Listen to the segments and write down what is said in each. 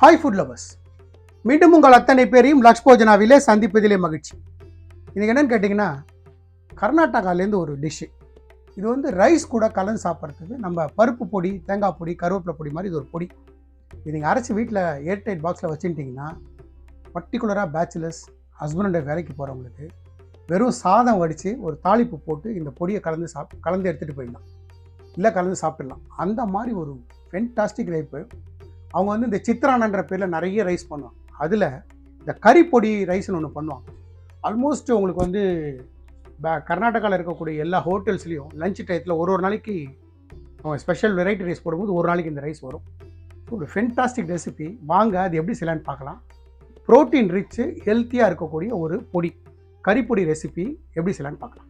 Hi food lovers மீண்டும் உங்கள் அத்தனை பேரையும் லக்ஷ் போஜனாவிலே சந்திப்பதிலே மகிழ்ச்சி. இது என்னென்னு கேட்டிங்கன்னா கர்நாடகாலேருந்து ஒரு டிஷ்ஷு இது வந்து ரைஸ் கூட கலந்து சாப்பிட்றதுக்கு நம்ம பருப்பு பொடி தேங்காய் பொடி கருவேப்பிலை பொடி மாதிரி இது ஒரு பொடி. இது நீங்கள் அரைச்சி வீட்டில் ஏர்டைட் பாக்ஸில் வச்சுட்டிங்கன்னா பர்டிகுலராக பேச்சுலர்ஸ் ஹஸ்பண்ட் வேலைக்கு போகிறவங்களுக்கு வெறும் சாதம் வடித்து ஒரு தாளிப்பு போட்டு இந்த பொடியை கலந்து சாப் கலந்து எடுத்துகிட்டு போயிடலாம். இல்லை கலந்து சாப்பிடலாம் அந்த மாதிரி ஒரு ஃபென்டாஸ்டிக் ரைப்பு அவங்க வந்து இந்த சித்ரானன்ற பேரில் நிறைய ரைஸ் பண்ணுவாங்க. அதில் இந்த கறிப்பொடி ரைஸ்னு ஒன்று பண்ணுவாங்க. ஆல்மோஸ்ட் உங்களுக்கு வந்து கர்நாடகாவில் இருக்கக்கூடிய எல்லா ஹோட்டல்ஸ்லேயும் லஞ்ச் டயத்தில் ஒரு ஒரு நாளைக்கு அவங்க ஸ்பெஷல் வெரைட்டி ரைஸ் போடும்போது ஒரு நாளைக்கு இந்த ரைஸ் வரும். ஒரு ஃபென்டாஸ்டிக் ரெசிபி வாங்க அது எப்படி செய்யலான்னு பார்க்கலாம். ப்ரோட்டீன் ரிச்சு ஹெல்த்தியாக இருக்கக்கூடிய ஒரு பொடி. கறிப்பொடி ரெசிபி எப்படி செய்யலான்னு பார்க்கலாம்.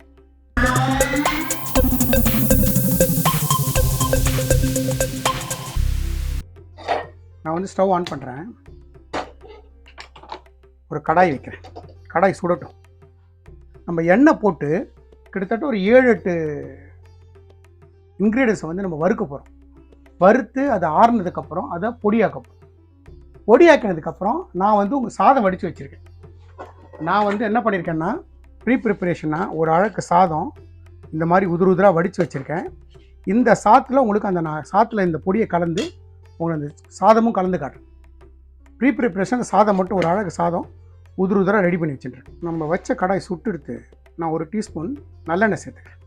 நான் வந்து ஸ்டவ் ஆன் பண்ணுறேன் ஒரு கடாய் வைக்கிறேன். கடாய் சுடட்டும். நம்ம எண்ணெய் போட்டு கிட்டத்தட்ட ஒரு ஏழு எட்டு இன்க்ரீடியன்ஸை வந்து நம்ம வறுக்க போகிறோம் வறுத்து அதை ஆறுனதுக்கப்புறம் அதை பொடியாக்க போகிறோம் பொடியாக்கினதுக்கப்புறம் நான் வந்து உங்கள் சாதம் வடித்து வச்சுருக்கேன். நான் வந்து என்ன பண்ணியிருக்கேன்னா ப்ரீ ப்ரிப்பரேஷனாக ஒரு அழகு சாதம் இந்த மாதிரி உதிர் உதிராக வடித்து வச்சுருக்கேன். இந்த சாத்தில் உங்களுக்கு அந்த நான் சாத்தில் இந்த பொடியை கலந்து உங்களுக்கு அந்த சாதமும் கலந்து காட்டுறேன். ப்ரீ ப்ரிப்ரேஷனுக்கு சாதம் மட்டும் ஒரு அழகு சாதம் உதிர் உதிராக ரெடி பண்ணி வச்சுருக்கேன் நம்ம வச்ச கடாய் சுட்டு எடுத்து நான் ஒரு டீஸ்பூன் நல்லெண்ணெய் சேர்த்துக்கிறேன்.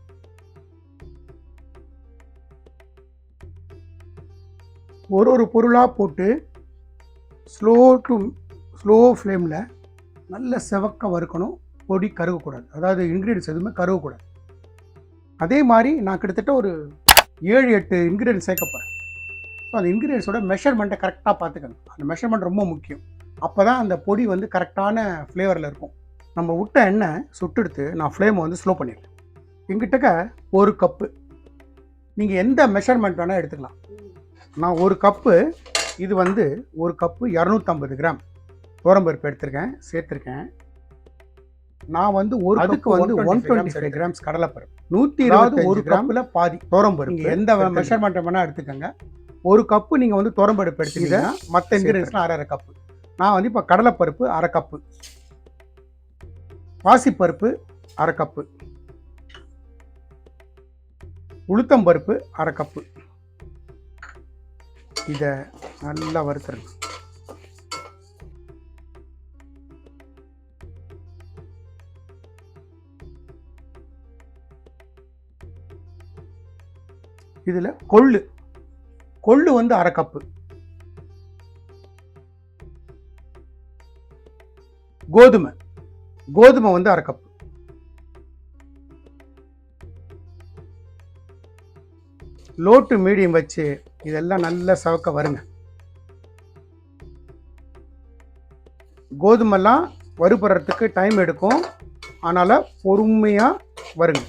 ஒரு ஒரு பொருளாக போட்டு ஸ்லோ டு ஸ்லோ ஃப்ளேமில் நல்ல செவக்க வறுக்கணும். பொடி கருகக்கூடாது. அதாவது இன்க்ரீடியன்ஸ் எதுவுமே கருகக்கூடாது. அதே மாதிரி நான் கிட்டத்தட்ட ஒரு ஏழு எட்டு இன்க்ரீடியன்ஸ் சேர்க்க போகிறேன் ஸோ அந்த இன்க்ரீடியன்ஸோட மெஷர்மெண்ட்டை கரெக்டாக பார்த்துக்கணும். அந்த மெஷர்மெண்ட் ரொம்ப முக்கியம். அப்போ தான் அந்த பொடி வந்து கரெக்டான ஃப்ளேவரில் இருக்கும். நம்ம விட்ட எண்ணெய் சுட்டெடுத்து நான் ஃப்ளேமை வந்து ஸ்லோ பண்ணிடுறேன். எங்கிட்டக்க ஒரு கப்பு நீங்கள் எந்த மெஷர்மெண்ட் வேணால் எடுத்துக்கலாம். நான் ஒரு கப்பு இது வந்து ஒரு கப்பு இரநூத்தம்பது கிராம் துவரம்பருப்பு எடுத்திருக்கேன் சேர்த்துருக்கேன். நான் வந்து ஒரு அதுக்கு வந்து ஒன் டுவெண்ட்டி ஃபைவ் கிராம்ஸ் கடலைப்பருப்பு. நூற்றி இருபது ஒரு கப்பில் பாதி. துவரம்பருப்பு. எந்த மெஷர்மெண்ட் வேணால் எடுத்துக்கோங்க. ஒரு கப்பு நீங்கள் வந்து துவரம்பருப்பு எடுத்துக்கிட்டீங்கன்னா மற்ற இன்க்ரீடியன்ஸ்லாம் அரை அரை கப்பு. நான் வந்து இப்போ கடலைப்பருப்பு அரை கப்பு. பாசிப்பருப்பு அரை கப்பு. உளுத்தம்பருப்பு அரை கப்பு. இதை நல்லா வறுத்துருங்க இதில் கொள்ளு. கொள்ளு வந்து அரை கப்பு. கோதுமை. கோதுமை வந்து அரை கப்பு. லோ டு மீடியம் வச்சு இதெல்லாம் நல்லா சவக்க வருங்க. கோதுமெல்லாம் வறுபடுறதுக்கு டைம் எடுக்கும். அதனால் பொறுமையாக வருங்க.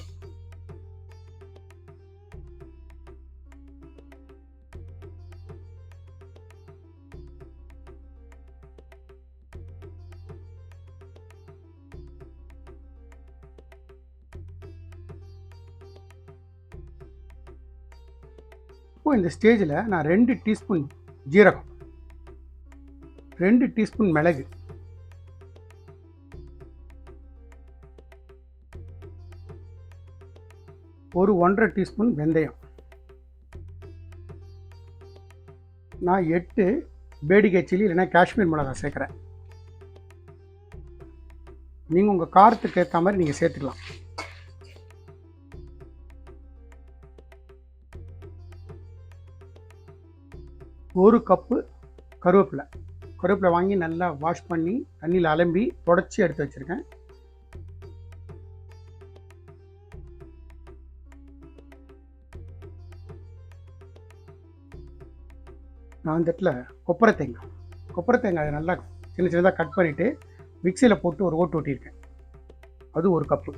இப்போது இந்த ஸ்டேஜில் நான் ரெண்டு டீஸ்பூன் ஜீரகம் ரெண்டு டீஸ்பூன் மிளகு ஒரு ஒன்றரை டீஸ்பூன் வெந்தயம். நான் எட்டு பேடிகை சில்லி இல்லைன்னா காஷ்மீர் மிளகாய் சேர்க்குறேன். நீங்கள் உங்கள் காரத்துக்கு ஏற்ற மாதிரி நீங்கள் சேர்த்துக்கலாம். ஒரு கப்பு கருவேப்பிலை. கருவேப்பிலை வாங்கி நல்லா வாஷ் பண்ணி தண்ணியில் அலம்பி தொடச்சி எடுத்து வச்சுருக்கேன். நான் அந்த இடத்துல கொப்பரை தேங்காய் கொப்பரை தேங்காய் அதை நல்லா சின்ன சின்னதாக கட் பண்ணிவிட்டு மிக்சியில் போட்டு ஒரு ஓட்டு ஓட்டியிருக்கேன். அது ஒரு கப்பு.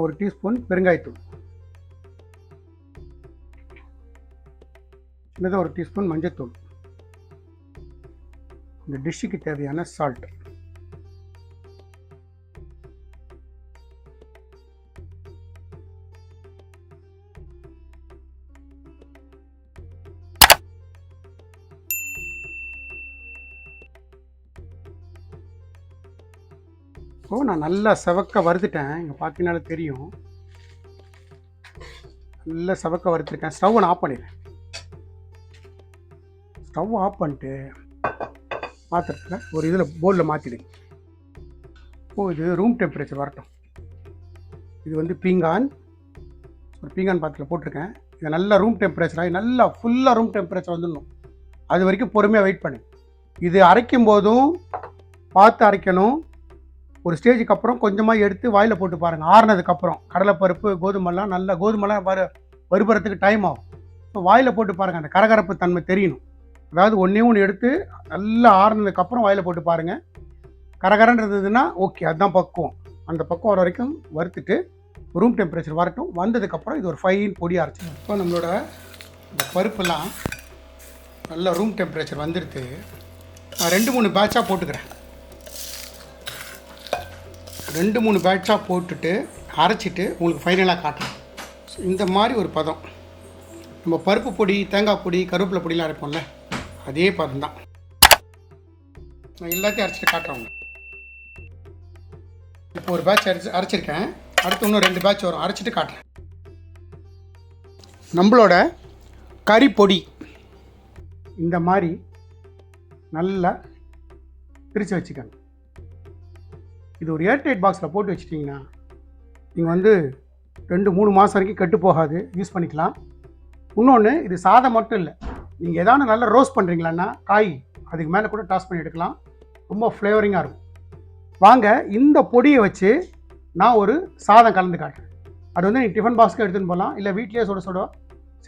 ஒரு டீஸ்பூன் பெருங்காயத்தூள். சின்னதாக ஒரு டீஸ்பூன் மஞ்சத்தூள். இந்த டிஷ்ஷுக்கு தேவையான சால்ட் இப்போ நான் நல்லா செவக்க வறுத்துட்டேன். இங்கே பார்த்தீங்கனால தெரியும். நல்லா செவக்க வறுத்துருக்கேன் ஸ்டவ் நான் ஆஃப் பண்ணிடுறேன் ஸ்டவ் ஆஃப் பண்ணிட்டு பாத்திரத்தில் ஒரு இதில் போர்டில் மாற்றிடுங்க ஓ இது ரூம் டெம்பரேச்சர் வரட்டும். இது வந்து பீங்கான். ஒரு பீங்கான் பாத்திரத்தில் போட்டிருக்கேன். இதை நல்லா ரூம் டெம்பரேச்சராக நல்லா ஃபுல்லாக ரூம் டெம்பரேச்சர் வந்துடணும். அது வரைக்கும் பொறுமையாக வெயிட் பண்ணு. இது அரைக்கும் போதும் பார்த்து அரைக்கணும். ஒரு ஸ்டேஜுக்கு அப்புறம் கொஞ்சமாக எடுத்து வாயில் போட்டு பாருங்கள் ஆறுனதுக்கப்புறம் கடலைப்பருப்பு கோதுமெல்லாம் நல்லா கோதுமெல்லாம் வறு வறுபறதுக்கு டைம் ஆகும். ஸோ வாயில் போட்டு பாருங்கள் அந்த கரகரப்பு தன்மை தெரியணும். அதாவது ஒன்றே ஒன்று எடுத்து நல்லா ஆறுனதுக்கப்புறம் வாயில் போட்டு பாருங்கள் கரகரன்றதுன்னா ஓகே அதுதான் பக்குவம். அந்த பக்குவம் வர வரைக்கும் வறுத்துட்டு ரூம் டெம்பரேச்சர் வரட்டும். வந்ததுக்கப்புறம் இது ஒரு ஃபைன் பொடி அரைச்சி இப்போ நம்மளோட இந்த பருப்பெல்லாம் நல்லா ரூம் டெம்பரேச்சர் வந்துடுது நான் ரெண்டு மூணு பேட்சாக போட்டுக்கிறேன். ரெண்டு மூணு பேட்சாக போட்டுட்டு அரைச்சிட்டு உங்களுக்கு ஃபைனலாக காட்டுறேன் இந்த மாதிரி ஒரு பதம். நம்ம பருப்பு பொடி தேங்காய் பொடி கருவேப்பிலை பொடிலாம் அரைப்போம்ல அதே பதம் தான். நான் எல்லாத்தையும் அரைச்சிட்டு காட்டுறேன் இப்போ ஒரு பேட்ச் அரைச்சி அரைச்சிருக்கேன். அடுத்து இன்னும் ரெண்டு பேட்ச் வரும். அரைச்சிட்டு காட்டுறேன். நம்மளோட கறி பொடி. இந்த மாதிரி நல்லா பிரித்து வச்சுக்கோங்க இது ஒரு ஏர்டைட் பாக்ஸில் போட்டு வச்சிட்டிங்கன்னா நீங்கள் வந்து ரெண்டு மூணு மாதம் வரைக்கும் கெட்டு போகாது. யூஸ் பண்ணிக்கலாம். இன்னொன்று இது சாதம் மட்டும் இல்லை. நீங்கள் எதாவது நல்லா ரோஸ்ட் பண்ணுறீங்களான்னா காய் அதுக்கு மேலே கூட டாஸ் பண்ணி எடுக்கலாம். ரொம்ப ஃப்ளேவரிங்காக இருக்கும். வாங்க இந்த பொடியை வச்சு நான் ஒரு சாதம் கலந்து காட்டுறேன். அது வந்து நீங்கள் டிஃபன் பாக்ஸ்க்கு எடுத்துன்னு போகலாம். இல்லை வீட்லேயே சுட சுட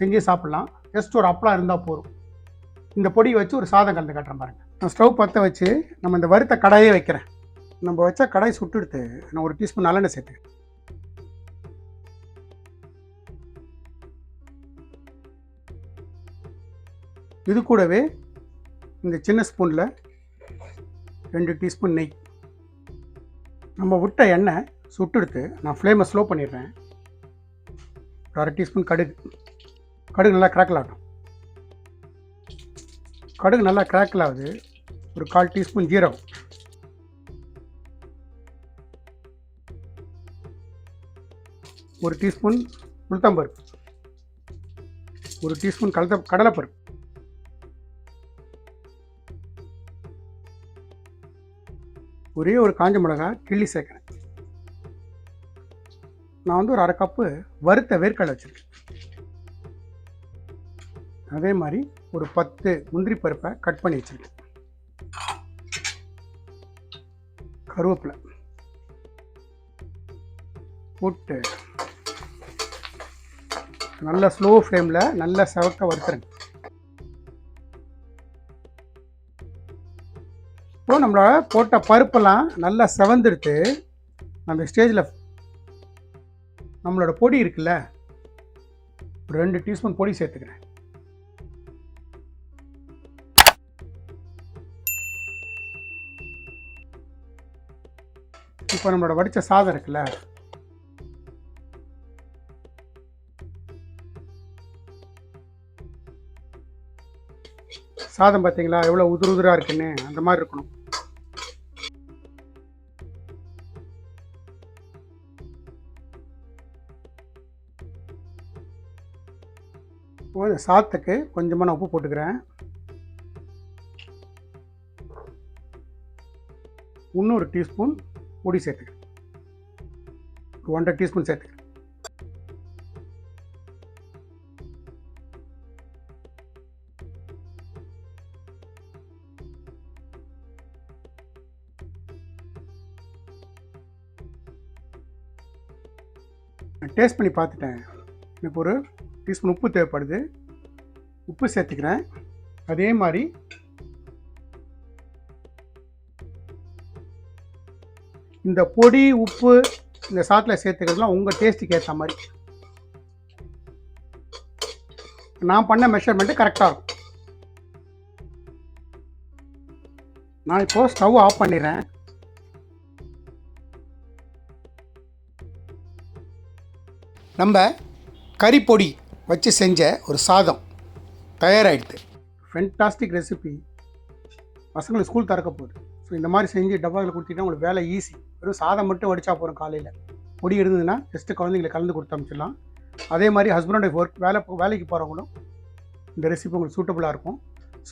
செஞ்சு சாப்பிட்லாம். ஜஸ்ட் ஒரு அப்பளம் இருந்தால் போதும். இந்த பொடியை வச்சு ஒரு சாதம் கலந்து காட்டுறேன் பாருங்கள் நான் ஸ்டவ் பற்ற வச்சு நம்ம இந்த வறுத்த கடாயே வைக்கிறேன். நம்ம வச்ச கடாய் சுட்டுடுத்து நான் ஒரு டீஸ்பூன் நல்லெண்ணெய் சேர்த்து இது கூடவே இந்த சின்ன ஸ்பூனில் ரெண்டு டீஸ்பூன் நெய். நம்ம விட்ட எண்ணெய் சுட்டுடுத்து நான் ஃப்ளேமை ஸ்லோ பண்ணிடுறேன். ஒரு அரை டீஸ்பூன் கடுகு. கடுகு நல்லா கிராக்கில் ஆகட்டும். கடுகு நல்லா கிராக்கில் ஆகுது. ஒரு கால் டீஸ்பூன் ஜீரகம். ஒரு டீஸ்பூன் உளுத்தம்பருப்பு ஒரு டீஸ்பூன் கலத்த கடலைப்பருப்பு. ஒரே ஒரு காஞ்ச மிளகா கிள்ளி சேர்க்குறேன். நான் வந்து ஒரு அரை கப்பு வறுத்த வேர்க்கடலை வச்சுருக்கேன். அதே மாதிரி ஒரு பத்து முந்திரி பருப்பை கட் பண்ணி வச்சுருக்கேன். கருவேப்பிலை. போட்டு நல்ல ஸ்லோ ஃப்ளேமில் நல்ல செவக்க வறுத்துருங்க. இப்போ நம்மளோட போட்ட பருப்பெல்லாம் நல்லா செவந்துடுத்து அந்த ஸ்டேஜில் நம்மளோட பொடி இருக்குல்ல ஒரு ரெண்டு டீஸ்பூன் பொடி சேர்த்துக்கிறேன். இப்போ நம்மளோட வடித்த சாதம் இருக்குல்ல சாதம் பார்த்தீங்களா? எவ்வளோ உதிர் உதிராக இருக்குன்னு அந்த மாதிரி இருக்கணும். இப்போ சாதத்துக்கு கொஞ்சமாக நான் உப்பு போட்டுக்கிறேன். இன்னொரு டீஸ்பூன் பொடி சேர்த்துக்கிறேன். ஒன்றரை டீஸ்பூன் சேர்த்துக்கிறேன். நான் டேஸ்ட் பண்ணி பார்த்துட்டேன். எனக்கு ஒரு டீஸ்பூன் உப்பு தேவைப்படுது. உப்பு சேர்த்துக்கிறேன். அதே மாதிரி இந்த பொடி உப்பு இந்த சாத்தில் சேர்த்துக்கிறதுலாம் உங்கள் டேஸ்ட்டுக்கு ஏற்ற மாதிரி. நான் பண்ண மெஷர்மெண்ட்டு கரெக்டாக இருக்கும். நான் இப்போது ஸ்டவ் ஆஃப் பண்ணிடுறேன். நம்ம கறிப்பொடி வச்சு செஞ்ச ஒரு சாதம் தயாராகிடுது ஃபென்டாஸ்டிக் ரெசிபி பசங்களுக்கு ஸ்கூல் திறக்க போகுது. ஸோ இந்த மாதிரி செஞ்சு டப்பாவில் கொடுத்தீங்கன்னா உங்களுக்கு வேலை ஈஸி வெறும் சாதம் மட்டும் வடிச்சா போகிறோம் காலையில். பொடி இருந்ததுன்னா ஜஸ்ட்டு குழந்தைங்களுக்கு கலந்து கொடுத்து அனுப்பிச்சிடலாம். அதே மாதிரி ஹஸ்பண்ட் ஒய்ஃப் ஒர்க் வேலை வேலைக்கு போகிறவங்களும் இந்த ரெசிபி உங்களுக்கு சூட்டபுளாக இருக்கும்.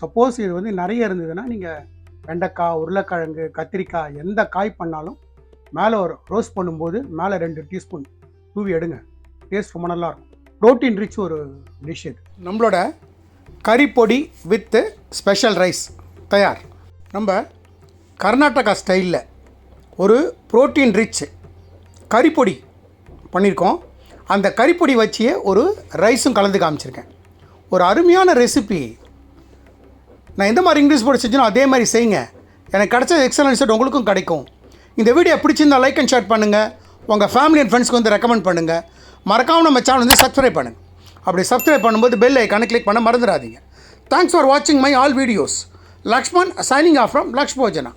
சப்போஸ் இது வந்து நிறைய இருந்ததுன்னா நீங்கள் வெண்டைக்காய் உருளைக்கிழங்கு கத்திரிக்காய் எந்த காய் பண்ணாலும் மேலே ஒரு ரோஸ்ட் பண்ணும்போது மேலே ரெண்டு டீஸ்பூன் தூவி எடுங்க. டேஸ்ட் ரொம்ப நல்லா இருக்கும். ப்ரோட்டீன் ரிச் ஒரு டிஷ் இது. நம்மளோட கறி பொடி வித்து ஸ்பெஷல் ரைஸ் தயார். நம்ம கர்நாடகா ஸ்டைலில் ஒரு ப்ரோட்டீன் ரிச் கறிப்பொடி பண்ணியிருக்கோம் அந்த கறிப்பொடி வச்சியே ஒரு ரைஸும் கலந்து காமிச்சிருக்கேன். ஒரு அருமையான ரெசிபி நான் எந்த மாதிரி இங்கிலீஷ் போர்டு செஞ்சனோ அதே மாதிரி செய்யுங்க. எனக்கு கிடச்ச எக்ஸலன்ஸ் உங்களுக்கும் கிடைக்கும். இந்த வீடியோ பிடிச்சிருந்தா லைக் அண்ட் ஷேர் பண்ணுங்கள் உங்கள் ஃபேமிலி அண்ட் ஃப்ரெண்ட்ஸ்க்கு வந்து ரெக்கமெண்ட் பண்ணுங்கள் மறக்காமல் நம்ம சேனல் வந்து சப்ஸ்கிரைப் பண்ணுங்கள் அப்படி சப்ஸ்கிரைப் பண்ணும்போது பெல் ஐக்கானை கிளிக் பண்ண மறந்துடாதீங்க. தேங்க்ஸ் ஃபார் வாட்சிங் my all videos Lakshman signing off from லக்ஷ்போஜனா